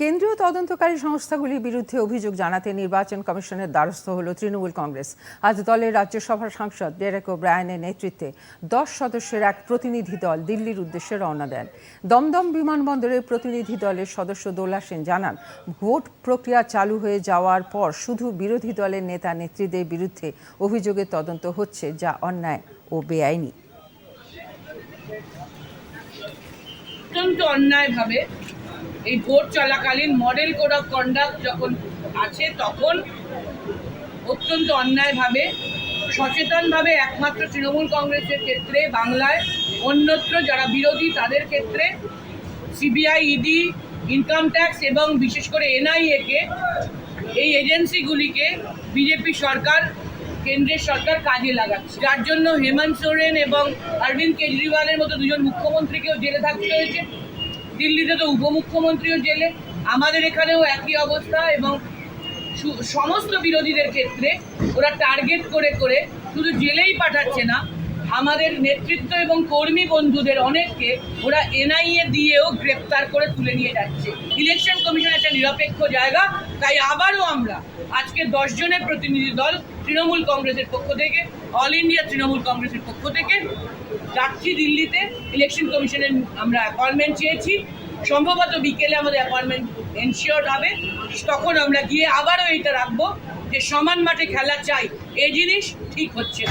কেন্দ্রীয় তদন্তকারী সংস্থাগুলির বিরুদ্ধে অভিযোগ জানাতে নির্বাচন কমিশনের দ্বারস্থ হল তৃণমূল কংগ্রেস। আজ দলের রাজ্যসভার সাংসদ ডেরেক ও ব্রায়ানের নেতৃত্বে দশ সদস্যের এক প্রতিনিধি দল দিল্লির উদ্দেশ্যে রওনা দেন। দমদম বিমানবন্দরের প্রতিনিধি দলের সদস্য দোলা সেন জানান, ভোট প্রক্রিয়া চালু হয়ে যাওয়ার পর শুধু বিরোধী দলের নেতা নেত্রীদের বিরুদ্ধে অভিযোগের তদন্ত হচ্ছে, যা অন্যায় ও বেআইনি। অন্যায়ভাবে এই ভোট চলাকালীন মডেল কোড অফ কন্ডাক্ট যখন আছে, তখন অত্যন্ত অন্যায়ভাবে, সচেতনভাবে একমাত্র তৃণমূল কংগ্রেসের ক্ষেত্রে, বাংলায় অন্যত্র যারা বিরোধী, তাদের ক্ষেত্রে সিবিআই, ইডি, ইনকাম ট্যাক্স এবং বিশেষ করে এনআইএ কে এই এজেন্সিগুলিকে বিজেপি সরকার, কেন্দ্রের সরকার কাজে লাগাচ্ছে। যার জন্য হেমন্ত সোরেন এবং অরবিন্দ কেজরিওয়ালের মতো দুজন মুখ্যমন্ত্রীকেও জেলে থাকতে হয়েছে। দিল্লিতে তো উপমুখ্যমন্ত্রীও জেলে। আমাদের এখানেও একই অবস্থা এবং সমস্ত বিরোধীদের ক্ষেত্রে ওরা টার্গেট করে করে শুধু জেলেই পাঠাচ্ছে না। আমাদের নেতৃত্ব এবং কর্মী বন্ধুদের অনেককে ওরা এনআইএ দিয়েও গ্রেপ্তার করে তুলে নিয়ে যাচ্ছে। ইলেকশন কমিশন একটা নিরপেক্ষ জায়গা, তাই আবারও আমরা আজকে দশ জনের প্রতিনিধি দল তৃণমূল কংগ্রেসের পক্ষ থেকে, অল ইন্ডিয়া তৃণমূল কংগ্রেসের পক্ষ থেকে, যাচ্ছি দিল্লিতে। ইলেকশন কমিশনের আমরা অ্যাপয়েন্টমেন্ট চেয়েছি। সম্ভবত বিকেলে আমাদের অ্যাপয়েন্টমেন্ট এনশিওর হবে। তখন আমরা গিয়ে আবারও এইটা রাখব যে সমান মাঠে খেলা চাই। এই জিনিস ঠিক হচ্ছে।